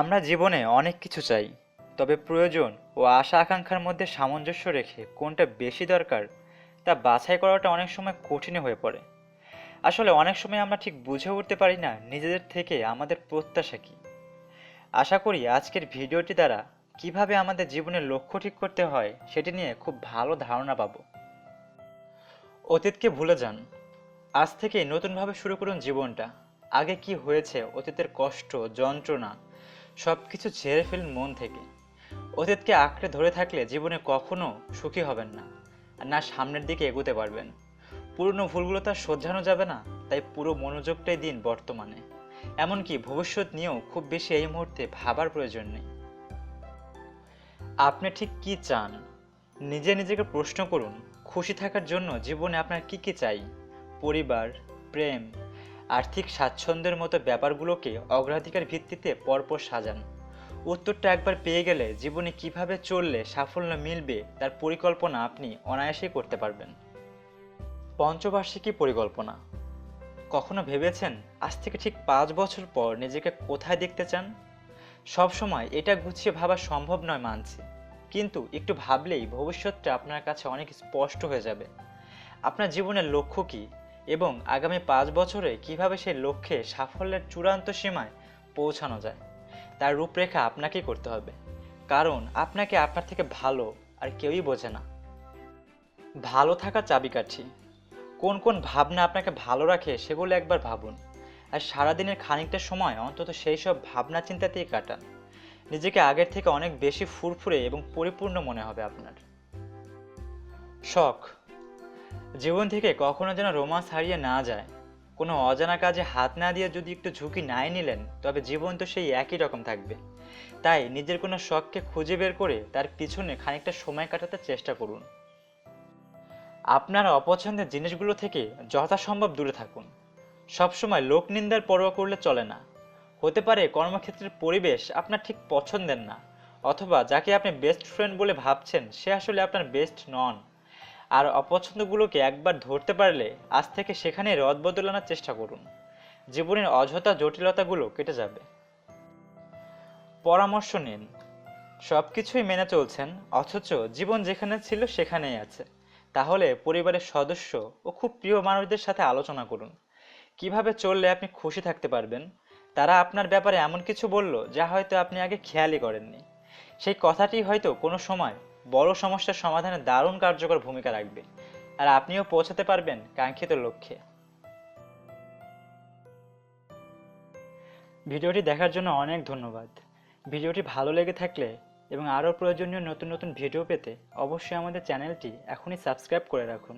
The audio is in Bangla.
আমরা জীবনে অনেক কিছু চাই, তবে প্রয়োজন ও আশা আকাঙ্ক্ষার মধ্যে সামঞ্জস্য রেখে কোনটা বেশি দরকার তা বাছাই করাটা অনেক সময় কঠিন হয়ে পড়ে। আসলে অনেক সময় আমরা ঠিক বুঝে উঠতে পারি না নিজেদের থেকে আমাদের প্রত্যাশা কী। আশা করি আজকের ভিডিওটি দ্বারা কীভাবে আমাদের জীবনের লক্ষ্য ঠিক করতে হয় সেটি নিয়ে খুব ভালো ধারণা পাব। অতীতকে ভুলে যান। আজ থেকে নতুনভাবে শুরু করুন জীবনটা। আগে কি হয়েছে, অতীতের কষ্ট, যন্ত্রণা সব কিছু ছেড়ে ফেলুন মন থেকে। অতীতকে আঁকড়ে ধরে থাকলে জীবনে কখনো সুখী হবেন না আর না সামনের দিকে এগোতে পারবেন। পুরনো ভুলগুলো তো আর শোধরানো যাবে না, তাই পুরো মনোযোগটাই দিন বর্তমানে। এমনকি ভবিষ্যৎ নিয়েও খুব বেশি এই মুহূর্তে ভাবার প্রয়োজন নেই। আপনি ঠিক কি চান? নিজে নিজেকে প্রশ্ন করুন, খুশি থাকার জন্য জীবনে আপনার কি কি চাই? পরিবার, প্রেম আর্থিক স্বাচ্ছন্দ্যের মতো ব্যাপারগুলোকে অগ্রাধিকার ভিত্তিতে পরপর সাজান। উত্তরটা একবার পেয়ে গেলে জীবনে কীভাবে চললে সাফল্য মিলবে তার পরিকল্পনা আপনি অনায়াসেই করতে পারবেন। পঞ্চবার্ষিকী পরিকল্পনা। কখনো ভেবেছেন আজ থেকে ঠিক পাঁচ বছর পর নিজেকে কোথায় দেখতে চান? সব সময় এটা গুছিয়ে ভাবা সম্ভব নয় মানছি। কিন্তু একটু ভাবলেই ভবিষ্যৎটা আপনার কাছে অনেক স্পষ্ট হয়ে যাবে। আপনার জীবনের লক্ষ্য কী? এবং আগামী পাঁচ বছরে কীভাবে সেই লক্ষ্যে সাফল্যের চূড়ান্ত সীমায় পৌঁছানো যায়, তার রূপরেখা আপনাকেই করতে হবে। কারণ আপনাকে আপনার থেকে ভালো আর কেউই বোঝে না। ভালো থাকা চাবিকাঠি। কোন কোন ভাবনা আপনাকে ভালো রাখে সেগুলো একবার ভাবুন। আর সারাদিনের খানিকটা সময় অন্তত সেই সব ভাবনা চিন্তাতেই কাটান। নিজেকে আগের থেকে অনেক বেশি ফুরফুরে এবং পরিপূর্ণ মনে হবে আপনার। শখ। জীবন থেকে কখনো যেন রোমান্স হারিয়ে না যায়। কোনো অজানা কাজে হাত না দিয়ে যদি একটু ঝুঁকি নাই নিলেন, তবে জীবন তো সেই একই রকম থাকবে। তাই নিজের কোনো শখকে খুঁজে বের করে তার পিছনে খানিকটা সময় কাটাতে চেষ্টা করুন। আপনার অপছন্দের জিনিসগুলো থেকে যথাসম্ভব দূরে থাকুন। সবসময় লোক নিন্দার পরোয়া করলে চলে না। হতে পারে কর্মক্ষেত্রের পরিবেশ আপনার ঠিক পছন্দের না, অথবা যাকে আপনি বেস্ট ফ্রেন্ড বলে ভাবছেন, সে আসলে আপনার বেস্ট নন। আর অপছন্দগুলোকে একবার ধরতে পারলে আজ থেকে সেখানে রদ বদলানোর চেষ্টা করুন। জীবনের অযথা জটিলতাগুলো কেটে যাবে। পরামর্শ নিন। সব কিছুই মেনে চলছেন, অথচ জীবন যেখানে ছিল সেখানেই আছে। তাহলে পরিবারের সদস্য ও খুব প্রিয় মানুষদের সাথে আলোচনা করুন। কীভাবে চললে আপনি খুশি থাকতে পারবেন? তারা আপনার ব্যাপারে এমন কিছু বলল যা হয়তো আপনি আগে খেয়ালই করেননি। সেই কথাটি হয়তো কোনো সময় বড় সমস্যার সমাধানে দারুণ কার্যকর ভূমিকা রাখবে। আর আপনিও পৌঁছাতে পারবেন কাঙ্ক্ষিত লক্ষ্যে। ভিডিওটি দেখার জন্য অনেক ধন্যবাদ। ভিডিওটি ভালো লেগে থাকলে এবং আরও প্রয়োজনীয় নতুন নতুন ভিডিও পেতে অবশ্যই আমাদের চ্যানেলটি এখনই সাবস্ক্রাইব করে রাখুন।